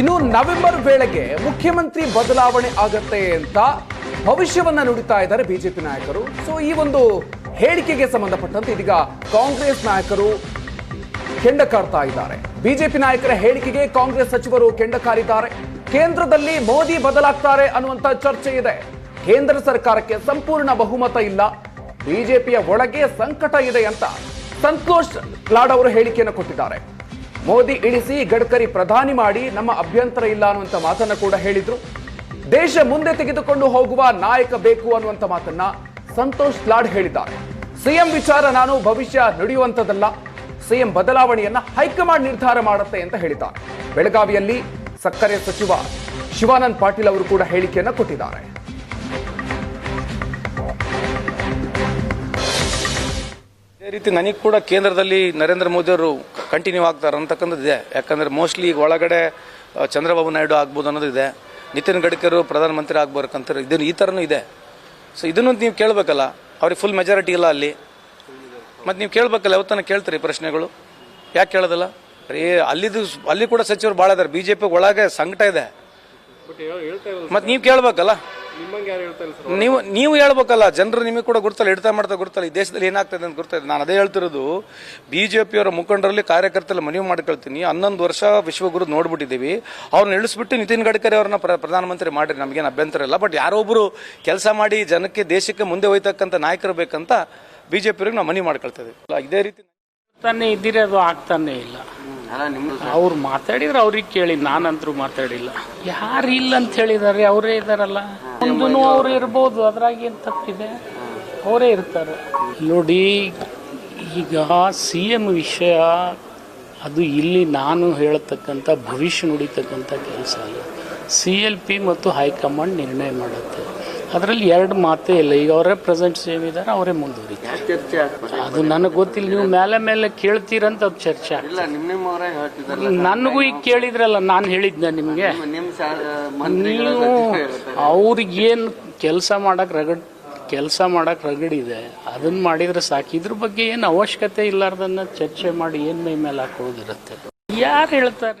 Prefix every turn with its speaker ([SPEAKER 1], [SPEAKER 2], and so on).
[SPEAKER 1] ಇನ್ನು ನವೆಂಬರ್ ವೇಳೆಗೆ ಮುಖ್ಯಮಂತ್ರಿ ಬದಲಾವಣೆ ಆಗತ್ತೆ ಅಂತ ಭವಿಷ್ಯವನ್ನ ನುಡಿತಾ ಇದ್ದಾರೆ ಬಿಜೆಪಿ ನಾಯಕರು. ಸೊ ಈ ಒಂದು ಹೇಳಿಕೆಗೆ ಸಂಬಂಧಪಟ್ಟಂತೆ ಇದೀಗ ಕಾಂಗ್ರೆಸ್ ನಾಯಕರು ಕೆಂಡ ಕಾಡ್ತಾ ಇದ್ದಾರೆ. ಬಿಜೆಪಿ ನಾಯಕರ ಹೇಳಿಕೆಗೆ ಕಾಂಗ್ರೆಸ್ ಸಚಿವರು ಕೆಂಡ ಕಾರಿದ್ದಾರೆ. ಕೇಂದ್ರದಲ್ಲಿ ಮೋದಿ ಬದಲಾಗ್ತಾರೆ ಅನ್ನುವಂತ ಚರ್ಚೆ ಇದೆ. ಕೇಂದ್ರ ಸರ್ಕಾರಕ್ಕೆ ಸಂಪೂರ್ಣ ಬಹುಮತ ಇಲ್ಲ. ಬಿಜೆಪಿಯ ಒಳಗೆ ಸಂಕಟ ಇದೆ ಅಂತ ಸಂತೋಷ್ ಲಾಡ್ ಅವರು ಹೇಳಿಕೆಯನ್ನು ಕೊಟ್ಟಿದ್ದಾರೆ. ಮೋದಿ ಇಳಿಸಿ ಗಡ್ಕರಿ ಪ್ರಧಾನಿ ಮಾಡಿ ನಮ್ಮ ಅಭ್ಯಂತರ ಇಲ್ಲ ಅನ್ನುವಂಥ ಮಾತನ್ನ ಕೂಡ ಹೇಳಿದ್ರು. ದೇಶ ಮುಂದೆ ತೆಗೆದುಕೊಂಡು ಹೋಗುವ ನಾಯಕ ಬೇಕು ಅನ್ನುವಂಥ ಮಾತನ್ನ ಸಂತೋಷ್ ಲಾಡ್ ಹೇಳಿದ್ದಾರೆ. ಸಿಎಂ ವಿಚಾರ ನಾನು ಭವಿಷ್ಯ ನಡೆಯುವಂಥದ್ದಲ್ಲ. ಸಿಎಂ ಬದಲಾವಣೆಯನ್ನ ಹೈಕಮಾಂಡ್ ನಿರ್ಧಾರ ಮಾಡುತ್ತೆ ಅಂತ ಹೇಳಿದ್ದಾರೆ. ಬೆಳಗಾವಿಯಲ್ಲಿ ಸಕ್ಕರೆ ಸಚಿವ ಶಿವಾನಂದ್ ಪಾಟೀಲ್ ಅವರು ಕೂಡ ಹೇಳಿಕೆಯನ್ನ ಕೊಟ್ಟಿದ್ದಾರೆ.
[SPEAKER 2] ಅದೇ ರೀತಿ ನನಗೆ ಕೂಡ ಕೇಂದ್ರದಲ್ಲಿ ನರೇಂದ್ರ ಮೋದಿ ಅವರು ಕಂಟಿನ್ಯೂ ಆಗ್ತಾರೆ ಅಂತಕ್ಕಂಥದ್ದು ಇದೆ. ಯಾಕಂದ್ರೆ ಮೋಸ್ಟ್ಲಿ ಈಗ ಒಳಗಡೆ ಚಂದ್ರಬಾಬು ನಾಯ್ಡು ಆಗ್ಬೋದು ಅನ್ನೋದು ಇದೆ. ನಿತಿನ್ ಗಡ್ಕರಿ ಪ್ರಧಾನಮಂತ್ರಿ ಆಗ್ಬೇಕಂತ ಇದನ್ನು ಈ ಥರನೂ ಇದೆ. ಸೊ ಇದನ್ನು ನೀವು ಕೇಳಬೇಕಲ್ಲ ಅವ್ರಿಗೆ ಫುಲ್ ಮೆಜಾರಿಟಿ ಇಲ್ಲ ಅಲ್ಲಿ. ಮತ್ತು ನೀವು ಕೇಳಬೇಕಲ್ಲ ಯಾವತ್ತನ ಕೇಳ್ತೀರಿ ಪ್ರಶ್ನೆಗಳು? ಯಾಕೆ ಕೇಳೋದಲ್ಲ? ರೀ ಅಲ್ಲಿದು ಅಲ್ಲಿ ಕೂಡ ಸಚಿವರು ಭಾಳ ಇದ್ದಾರೆ ಬಿ ಜೆ ಪಿ ಒಳಗೆ ಸಂಕಟ ಇದೆ. ಮತ್ತು ನೀವು ಕೇಳಬೇಕಲ್ಲ? ನೀವು ನೀವು ಹೇಳ್ಬೇಕಲ್ಲ ಜನರು ನಿಮಗೆ ಕೂಡ ಗುರ್ತಲ್ಲ ಹಿಡಿತ ಮಾಡ್ತಾ ಗುರ್ತಲ್ಲ ಈ ದೇಶದಲ್ಲಿ ಏನಾಗ್ತದೆ ಅಂತ ಗೊತ್ತಾಯ್ತು ನಾನು ಅದೇ ಹೇಳ್ತಿರೋದು ಬಿ ಜೆ ಪಿಯವರ ಮುಖಂಡರಲ್ಲಿ ಕಾರ್ಯಕರ್ತರಲ್ಲಿ ಮನವಿ ಮಾಡ್ಕೊಳ್ತೀನಿ. ಹನ್ನೊಂದು ವರ್ಷ ವಿಶ್ವಗುರು ನೋಡ್ಬಿಟ್ಟಿದ್ದೀವಿ. ಅವ್ರನ್ನ ಇಳಿಸ್ಬಿಟ್ಟು ನಿತಿನ್ ಗಡ್ಕರಿ ಅವ್ರನ್ನ ಪ್ರ- ಪ್ರಧಾನಮಂತ್ರಿ ಮಾಡಿರಿ. ನಮಗೇನು ಅಭ್ಯಂತರ ಇಲ್ಲ. ಬಟ್ ಯಾರೊಬ್ಬರು ಒಬ್ರು ಕೆಲಸ ಮಾಡಿ ಜನಕ್ಕೆ ದೇಶಕ್ಕೆ ಮುಂದೆ ಹೋಯ್ತಕ್ಕಂಥ ನಾಯಕರು ಬೇಕಂತ ಬಿ ಜೆ ಪಿಯವ್ರಿಗೆ ನಾವು ಮನವಿ ಮಾಡ್ಕೊಳ್ತಾ ಇದ್ದೀವಿ. ಅಲ್ಲ, ಇದೇ ರೀತಿ
[SPEAKER 3] ತಾನೇ ಇದ್ದೀರಿ ಅದು ಆಗ್ತಾನೆ ಇಲ್ಲ. ಅವ್ರು ಮಾತಾಡಿದ್ರೆ ಅವ್ರಿಗೆ ಕೇಳಿ ನಾನಂತರೂ ಮಾತಾಡಿಲ್ಲ. ಯಾರು ಇಲ್ಲ ಅಂತ ಹೇಳಿದಾರೆ ಅವರೇ ಇದಾರಲ್ಲ. ಮುಂದೂ ಅವ್ರು ಇರ್ಬೋದು ಅದ್ರಾಗ ಏನು ತಪ್ಪಿದೆ? ಅವರೇ ಇರ್ತಾರೆ. ನೋಡಿ ಈಗ ಸಿ ಎಂ ವಿಷಯ ಅದು ಇಲ್ಲಿ ನಾನು ಹೇಳತಕ್ಕಂಥ ಭವಿಷ್ಯ ನುಡಿತಕ್ಕಂಥ ಕೆಲಸ ಅಲ್ಲ. ಸಿ ಎಲ್ ಪಿ ಮತ್ತು ಹೈಕಮಾಂಡ್ ನಿರ್ಣಯ ಮಾಡುತ್ತೆ. ಅದರಲ್ಲಿ ಎರಡು ಮಾತೇ ಇಲ್ಲ. ಈಗ ಅವರೇ ಪ್ರೆಸೆಂಟ್ ಸೇಮ್ ಇದ್ದಾರೆ ಅವರೇ ಮುಂದುವರಿತಾರೆ. ಅದು ನನಗೆ ಗೊತ್ತಿಲ್ಲ. ನೀವು ಮೇಲೆ ಮೇಲೆ ಕೇಳ್ತೀರಂತ ಅದು ಚರ್ಚೆ ನನಗೂ ಈಗ ಕೇಳಿದ್ರಲ್ಲ ನಾನು ಹೇಳಿದ್ನ ನಿಮಗೆ? ನೀವು. ಅವ್ರಿಗೇನು ಕೆಲಸ ಮಾಡಕ್ ರಗಡ್ ಕೆಲಸ ಮಾಡಕ್ ರಗಡಿದೆ ಅದನ್ನ ಮಾಡಿದ್ರೆ ಸಾಕು. ಇದ್ರ ಬಗ್ಗೆ ಏನು ಅವಶ್ಯಕತೆ ಇಲ್ಲಾರ್ದನ್ನ ಚರ್ಚೆ ಮಾಡಿ ಏನು ಮೈ ಮೇಲೆ ಹಾಕೋದಿರುತ್ತೆ? ಯಾರು ಹೇಳ್ತಾರೆ?